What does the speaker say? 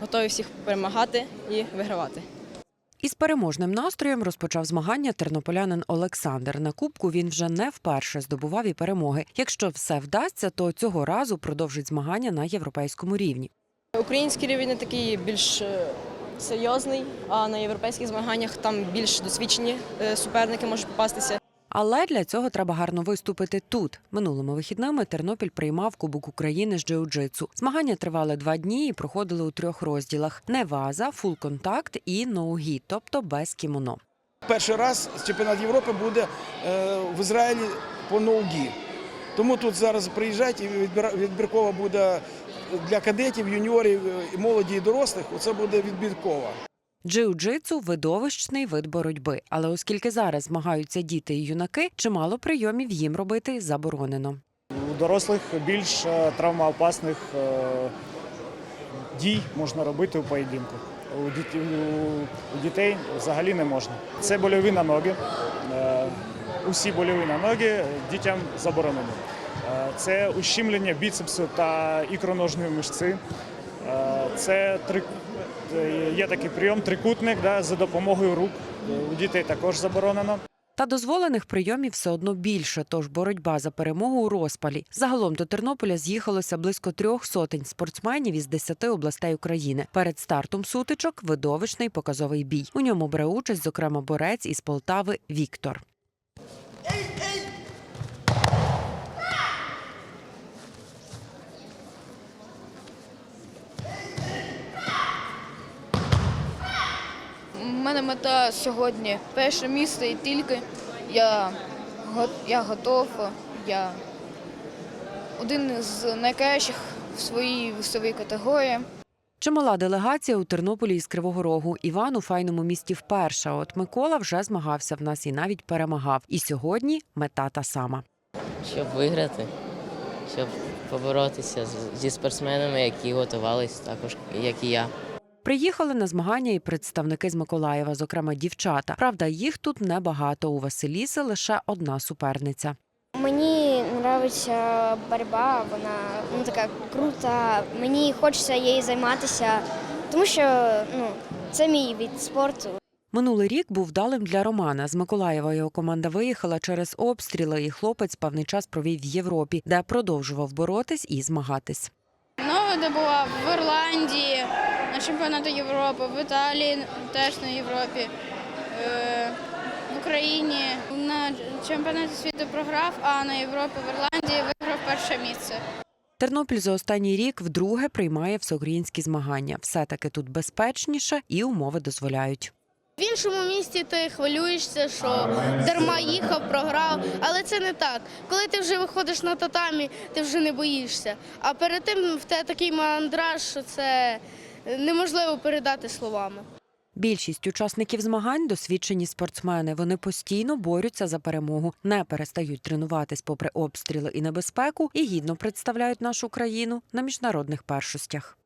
готові всіх перемагати і вигравати. Із переможним настроєм розпочав змагання тернополянин Олександр. На кубку він вже не вперше здобував і перемоги. Якщо все вдасться, то цього разу продовжить змагання на європейському рівні. Український рівень такий більш е, серйозний, а на європейських змаганнях там більш досвідчені е, суперники можуть попастися. Але для цього треба гарно виступити тут. Минулими вихідними Тернопіль приймав Кубок України з джиу-джитсу. Змагання тривали два дні і проходили у трьох розділах: неваза, фул-контакт і ноугі, тобто без кімоно. Перший раз чемпіонат Європи буде е, в Ізраїлі по ноугі. Тому тут зараз приїжджають і відбіркова буде для кадетів, юніорів, молоді і дорослих. Оце буде відбіркова. Джиу-джитсу – видовищний вид боротьби. Але оскільки зараз змагаються діти і юнаки, чимало прийомів їм робити заборонено. У дорослих більш е, травмоопасних е, дій можна робити у поєдинку. У діт- у- у дітей взагалі не можна. Це больові на ноги. Е, Усі больові на ноги дітям заборонені. Е, Це ущемлення біцепсу та ікроножної мишці. Е, Це три- є такий прийом трикутник да, за допомогою рук. У дітей також заборонено. Та дозволених прийомів все одно більше, тож боротьба за перемогу у розпалі. Загалом до Тернополя з'їхалося близько трьох сотень спортсменів із десяти областей України. Перед стартом сутичок видовищний показовий бій. У ньому бере участь, зокрема, борець із Полтави Віктор. У мене мета сьогодні перше місце і тільки я, го- я готов. Я один з найкращих в своїй весовій категорії. Чимала делегація у Тернополі із Кривого Рогу. Іван у файному місті вперше. От Микола вже змагався в нас і навіть перемагав. І сьогодні мета та сама. щоб виграти, щоб поборотися зі спортсменами, які готувались також, як і я. Приїхали на змагання і представники з Миколаєва, зокрема дівчата. Правда, їх тут небагато. У Василіси лише одна суперниця. Мені подобається боротьба, вона ну, така крута. Мені хочеться її займатися, тому що ну, це мій від спорту. Минулий рік був вдалим для Романа. З Миколаєва його команда виїхала через обстріли, і хлопець певний час провів в Європі, де продовжував боротись і змагатись. Нова була в Ірландії на чемпіонаті Європи, в Італії теж на Європі, е, в Україні на чемпіонаті світу програв, а на Європі в Ірландії виграв перше місце. Тернопіль за останній рік вдруге приймає всеукраїнські змагання. Все таки тут безпечніше і умови дозволяють. В іншому місті ти хвилюєшся, що дарма їхав, програв, але це не так. Коли ти вже виходиш на татамі, ти вже не боїшся. А перед тим в тебе такий мандраж, що це неможливо передати словами. Більшість учасників змагань досвідчені спортсмени. Вони постійно борються за перемогу, не перестають тренуватись попри обстріли і небезпеку і гідно представляють нашу країну на міжнародних першостях.